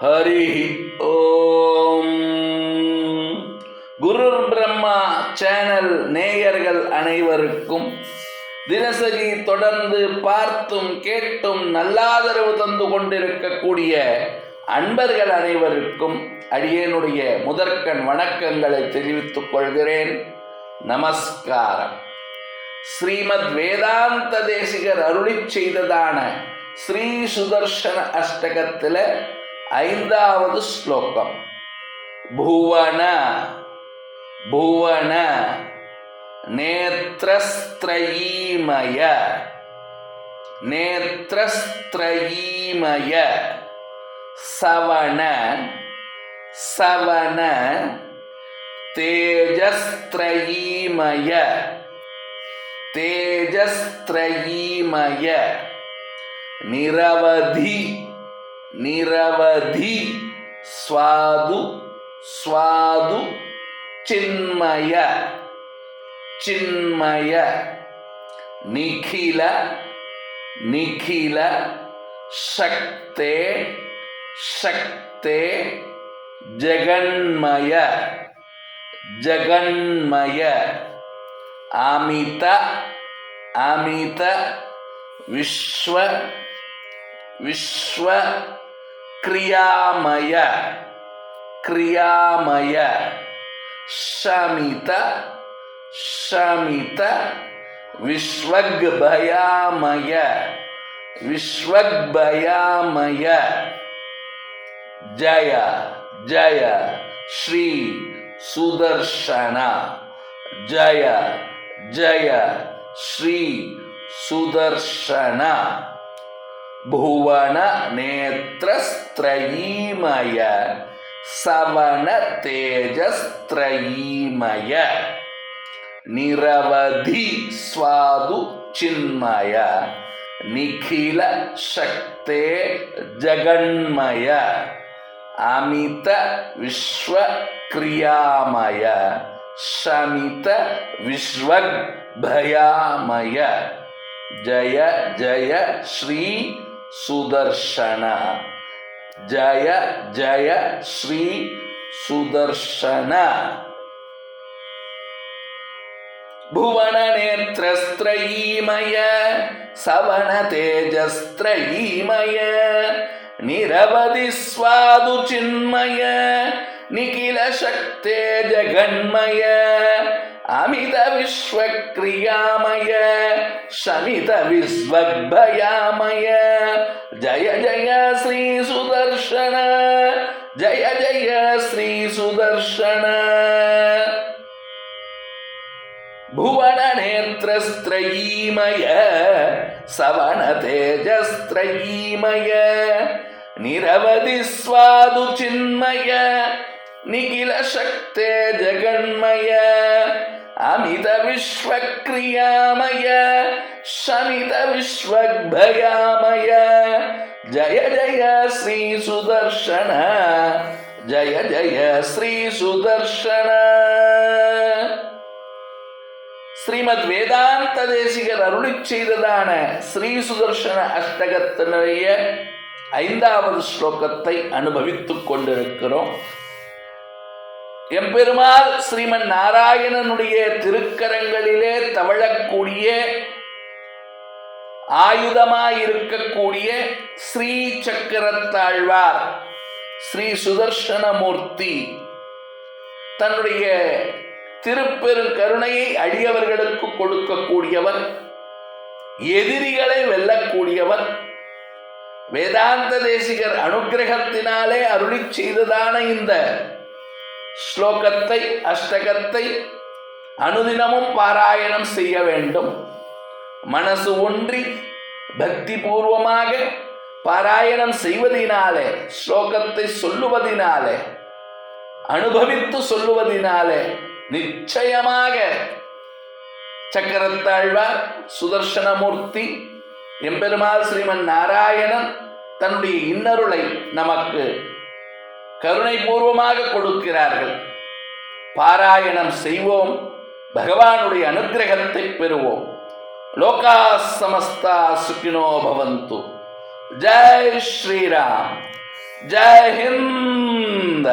Hari Om. Guru Brahma channel நேயர்கள் அனைவருக்கும் தினசரி தொடர்ந்து பார்த்தும் கேட்டும் நல்லாதரவு தந்து கொண்டிருக்கக்கூடிய அன்பர்கள் அனைவருக்கும் அடியேனுடைய முதற்கண் வணக்கங்களை தெரிவித்துக் கொள்கிறேன். நமஸ்காரம். ஸ்ரீமத் வேதாந்த தேசிகர் அருளிச் செய்ததான ஸ்ரீ சுதர்ஷன அஷ்டகத்தில் ஐந்தாவது ஸ்லோகம். புவன புவன நேத்திரஸ்திரயீமய நேத்திரஸ்திரயீமய சவண சவண தேஜஸ்திரயீமய தேஜஸ்திரயீமய நிரவதி निरवधि स्वादु स्वादु चिन्मय चिन्मय निखिल निखिल शक्ते शक्ते जगन्मय जगन्मय आमित आमित विश्व Wiswa Kriyamaia, Kriyamaia Samita, Samita Kriyamaya. Kriyamaya. Maya wiswa Vishwagbayamaya Vishwagbayamaya Jaya Jaya Sri Sudarsana Jaya Jaya Sri sudarsana भुवन नेत्रस्त्रयीमय सवन तेजस्त्रयीमय निरवधि स्वादु चिन्मय निखिल शक्ते जगन्मय अमित विश्व क्रियामय शमित विश्व भयामय जय जय श्री सुदर्शन। जय जय श्री सुदर्शन। भुवन भुवननेत्रस्त्रयीमय सवनतेजस्त्रयीमय निरवधि स्वादु चिन्मय निखिलशक्ते जगन्मय अमितविश्वक्रियामय शमितविश्वग्भयामय जय जय श्रीसुदर्शन जय जय श्रीसुदर्शन भुवननेत्रस्त्रयीमय सवनतेजस्त्रयीमय निरवधिस्वादुचिन्मय निखिलशक्ते जगन्मय அமித விஸ்வக்ரியாமய சமித விஸ்வக்பயாமய ஜய ஜய ஸ்ரீ சுதர்ஷன ஜய ஜய ஸ்ரீ சுதர்ஷன. ஸ்ரீமத் வேதாந்த தேசிகர் அருளி செய்ததான ஸ்ரீ சுதர்ஷன அஷ்டகத்தினுடைய ஐந்தாவது ஸ்லோகத்தை அனுபவித்துக் கொண்டிருக்கிறோம். எம்பெருமாள் ஸ்ரீமன் நாராயணனுடைய திருக்கரங்களிலே தவழக்கூடிய ஆயுதமாயிருக்கக்கூடிய ஸ்ரீ சக்கரத்தாழ்வார் ஸ்ரீ சுதர்சனமூர்த்தி தன்னுடைய திருப்பெரு கருணையை அடியவர்களுக்கு கொடுக்கக்கூடியவர் எதிரிகளை வெல்லக்கூடியவர் வேதாந்த தேசிகர் அனுகிரகத்தினாலே அருளி செய்ததான இந்த ஸ்லோகத்தை அஷ்டகத்தை அனுதினமும் பாராயணம் செய்ய வேண்டும். மனசு ஒன்றி பக்தி பூர்வமாக பாராயணம் செய்வதினாலே ஸ்லோகத்தை சொல்லுவதினாலே அனுபவித்து சொல்லுவதினாலே நிச்சயமாக சக்கரத்தாழ்வார் சுதர்சனமூர்த்தி எம்பெருமாள் ஸ்ரீமன் நாராயணன் தன்னுடைய இன்னருளை நமக்கு கருணை பூர்வமாக கொடுக்கிறார்கள். பாராயணம் செய்வோம் பகவானுடைய அனுகிரகத்தை பெறுவோம். லோகா சமஸ்தா சுகினோ பவந்து. ஜெய் ஸ்ரீராம் ஜெய் ஹிந்த்.